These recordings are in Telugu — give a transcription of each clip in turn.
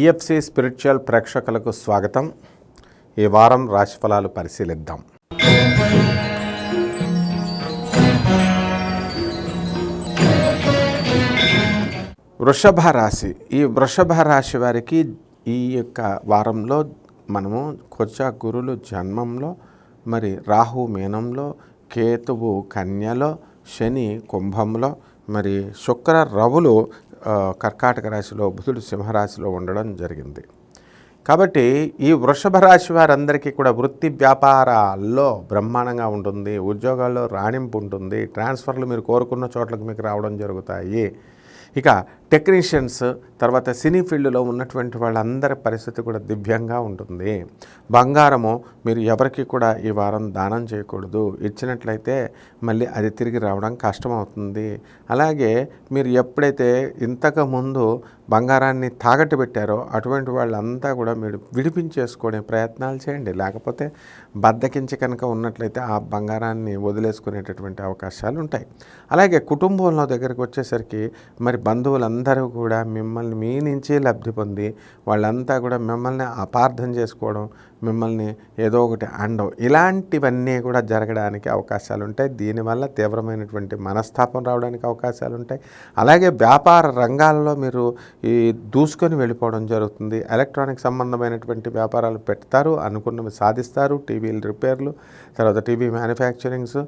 పిఎఫ్సి స్పిరిచువల్ ప్రేక్షకులకు స్వాగతం. ఈ వారం రాశిఫలాలు పరిశీలిద్దాం. వృషభ రాశి. ఈ వృషభ రాశి వారికి ఈ యొక్క వారంలో మనము కొచ్చ గురులు జన్మంలో మరి రాహు మీనంలో కేతువు కన్యలో శని కుంభంలో మరి శుక్ర రవులు కర్కాటక రాశిలో బుధుడు సింహరాశిలో ఉండడం జరిగింది. కాబట్టి ఈ వృషభ రాశి వారందరికీ కూడా వృత్తి వ్యాపారాల్లో బ్రహ్మాండంగా ఉంటుంది. ఉద్యోగాల్లో రాణింపు ఉంటుంది. ట్రాన్స్ఫర్లు మీరు కోరుకున్న చోట్లకు మీకు రావడం జరుగుతాయి. ఇక టెక్నీషియన్స్ తర్వాత సినీ ఫీల్డ్లో ఉన్నటువంటి వాళ్ళందరి పరిస్థితి కూడా దివ్యంగా ఉంటుంది. బంగారము మీరు ఎవరికి కూడా ఈ వారం దానం చేయకూడదు. ఇచ్చినట్లయితే మళ్ళీ అది తిరిగి రావడం కష్టమవుతుంది. అలాగే మీరు ఎప్పుడైతే ఇంతకు ముందు బంగారాన్ని తాగట్టు పెట్టారో అటువంటి వాళ్ళంతా కూడా మీరు విడిపించేసుకునే ప్రయత్నాలు చేయండి. లేకపోతే బద్దకించి కనుక ఉన్నట్లయితే ఆ బంగారాన్ని వదిలేసుకునేటటువంటి అవకాశాలు ఉంటాయి. అలాగే కుటుంబంలో దగ్గరికి వచ్చేసరికి మరి బంధువులందరూ కూడా మిమ్మల్ని మీ నుంచే లబ్ధి పొంది వాళ్ళంతా కూడా మిమ్మల్ని అపార్థం చేసుకోవడం మిమ్మల్ని ఏదో ఒకటి అండం ఇలాంటివన్నీ కూడా జరగడానికి అవకాశాలు ఉంటాయి. దీనివల్ల తీవ్రమైనటువంటి మనస్తాపం రావడానికి అవకాశాలు ఉంటాయి. అలాగే వ్యాపార రంగాల్లో మీరు ఈ దూసుకొని వెళ్ళిపోవడం జరుగుతుంది. ఎలక్ట్రానిక్ సంబంధమైనటువంటి వ్యాపారాలు పెడతారు అనుకున్నవి సాధిస్తారు టీవీలు రిపేర్లు తర్వాత టీవీ మ్యానుఫ్యాక్చరింగ్స్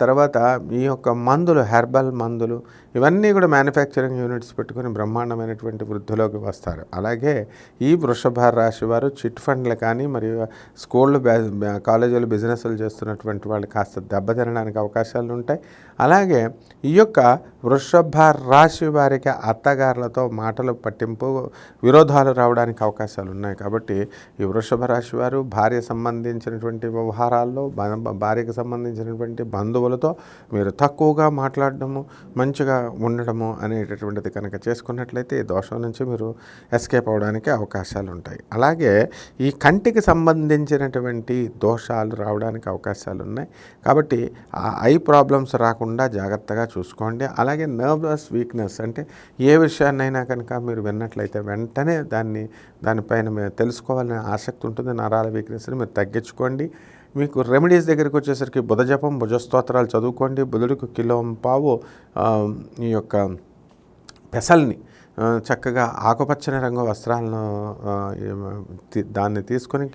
తర్వాత ఈ యొక్క మందులు హెర్బల్ మందులు ఇవన్నీ కూడా మ్యానుఫ్యాక్చరింగ్ యూనిట్స్ పెట్టుకొని బ్రహ్మాండమైనటువంటి వృద్ధిలోకి వస్తారు. అలాగే ఈ వృషభ రాశి వారు చిట్ ఫండ్లు కానీ మరియు స్కూళ్ళు బ్యా- కాలేజీలు బిజినెస్లు చేస్తున్నటువంటి వాళ్ళు కాస్త దెబ్బతినడానికి అవకాశాలు ఉంటాయి. అలాగే ఈ యొక్క వృషభ రాశి వారికి అత్తగారులతో మాటలు పట్టింపు విరోధాలు రావడానికి అవకాశాలు ఉన్నాయి. కాబట్టి ఈ వృషభ రాశి వారు భార్య సంబంధించినటువంటి వ్యవహారాల్లో భార్యకు సంబంధించినటువంటి బంధువులతో మీరు తక్కువగా మాట్లాడడము మంచిగా ఉండడము అనేటటువంటిది కనుక చేసుకున్నట్లయితే ఈ దోషం నుంచి మీరు ఎస్కేప్ అవడానికి అవకాశాలు ఉంటాయి. అలాగే ఈ కంటికి సంబంధించినటువంటి దోషాలు రావడానికి అవకాశాలు ఉన్నాయి. కాబట్టి ఆ ఐ ప్రాబ్లమ్స్ రాకుండా జాగ్రత్తగా చూసుకోండి. అలాగే నర్వస్ వీక్నెస్ అంటే ఏ విషయాన్నైనా కనుక మీరు విన్నట్లయితే వెంటనే దాన్ని దానిపైన మీరు తెలుసుకోవాలనే ఆసక్తి ఉంటుంది. నరాల వీక్నెస్ని మీరు తగ్గించుకోండి. మీకు రెమెడీస్ దగ్గరికి వచ్చేసరికి బుధజపం భుజస్తోత్రాలు చదువుకోండి. బుధుడికి కిలో పావు ఈ యొక్క పెసల్ని చక్కగా ఆకుపచ్చని రంగు వస్త్రాలను దాన్ని తీసుకొని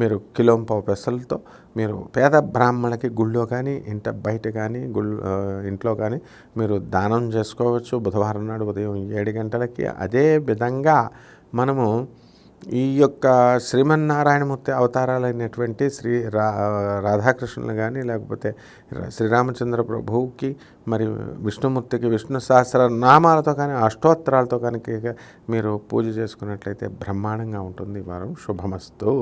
మీరు కిలోంపావు పెసలతో మీరు పేద బ్రాహ్మణులకి గుళ్ళో కానీ ఇంట బయట కానీ గుళ్ళు ఇంట్లో కానీ మీరు దానం చేసుకోవచ్చు. బుధవారం నాడు ఉదయం ఏడు గంటలకి. అదే విధంగా మనము ఈ యొక్క శ్రీమన్నారాయణమూర్తి అవతారాలైనటువంటి శ్రీ రా రాధాకృష్ణులు కానీ లేకపోతే శ్రీరామచంద్ర ప్రభువుకి మరి విష్ణుమూర్తికి విష్ణు సహస్ర నామాలతో కానీ అష్టోత్తరాలతో కనుక మీరు పూజ చేసుకున్నట్లయితే బ్రహ్మాండంగా ఉంటుంది. ఈ వారం శుభమస్తు.